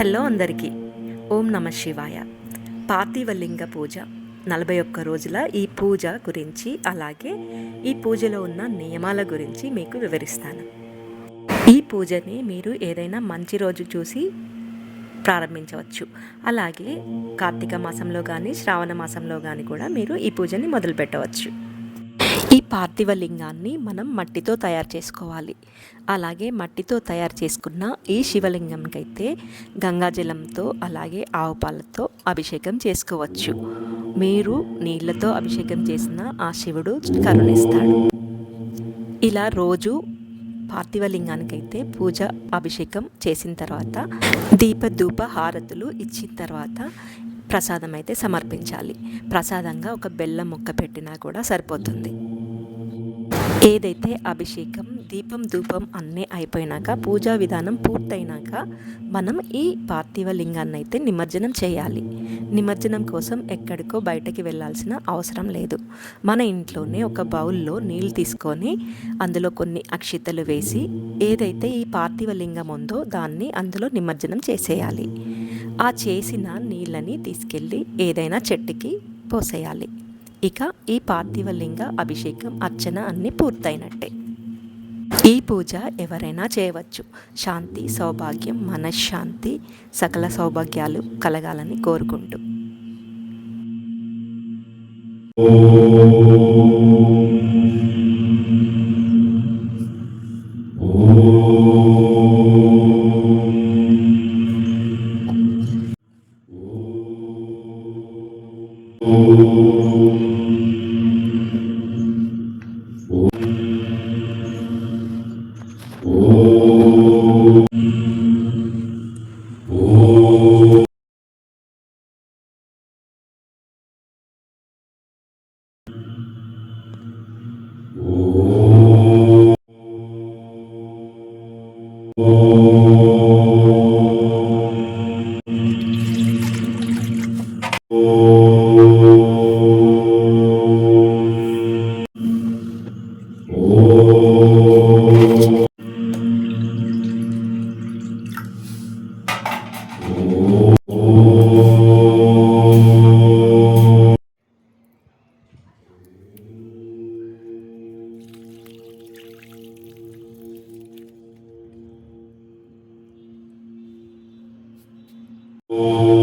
Hello అందరికీ. ఓం నమ శివాయ. పార్థివలింగ పూజ. నలభై ఒక్క రోజుల ఈ పూజ గురించి అలాగే ఈ పూజలో ఉన్న నియమాల గురించి మీకు వివరిస్తాను. ఈ పూజని మీరు ఏదైనా మంచి రోజు చూసి ప్రారంభించవచ్చు. అలాగే కార్తీక మాసంలో కానీ శ్రావణ మాసంలో కానీ కూడా మీరు ఈ పూజని మొదలుపెట్టవచ్చు. ఈ పార్థివ లింగాన్ని మనం మట్టితో తయారు చేసుకోవాలి. అలాగే మట్టితో తయారు చేసుకున్న ఈ శివలింగంకైతే గంగాజలంతో అలాగే ఆవు పాలతో అభిషేకం చేసుకోవచ్చు. మీరు నీళ్ళతో అభిషేకం చేసిన ఆ శివుడు కరుణిస్తాడు. ఇలా రోజు పార్థివ లింగానికైతే పూజ అభిషేకం చేసిన తర్వాత దీపధూప హారతులు ఇచ్చిన తర్వాత ప్రసాదం అయితే సమర్పించాలి. ప్రసాదంగా ఒక బెల్లం ముక్క పెట్టినా కూడా సరిపోతుంది. ఏదైతే అభిషేకం దీపం ధూపం అన్నీ అయిపోయినాక పూజా విధానం పూర్తయినాక మనం ఈ పార్థివ లింగాన్ని అయితే నిమజ్జనం చేయాలి. నిమజ్జనం కోసం ఎక్కడికో బయటకి వెళ్ళాల్సిన అవసరం లేదు. మన ఇంట్లోనే ఒక బౌల్లో నీళ్ళు తీసుకొని అందులో కొన్ని అక్షితలు వేసి ఏదైతే ఈ పార్థివ లింగం ఉందో దాన్ని అందులో నిమజ్జనం చేసేయాలి. ఆ చేసిన నీళ్ళని తీసుకెళ్ళి ఏదైనా చెట్టుకి పోసేయాలి. ఇక ఈ పార్థివ లింగ అభిషేకం అర్చన అన్నీ పూర్తయినట్టే. ఈ పూజ ఎవరైనా చేయవచ్చు. శాంతి సౌభాగ్యం మనశ్శాంతి సకల సౌభాగ్యాలు కలగాలని కోరుకుంటూ. Oh. ఓం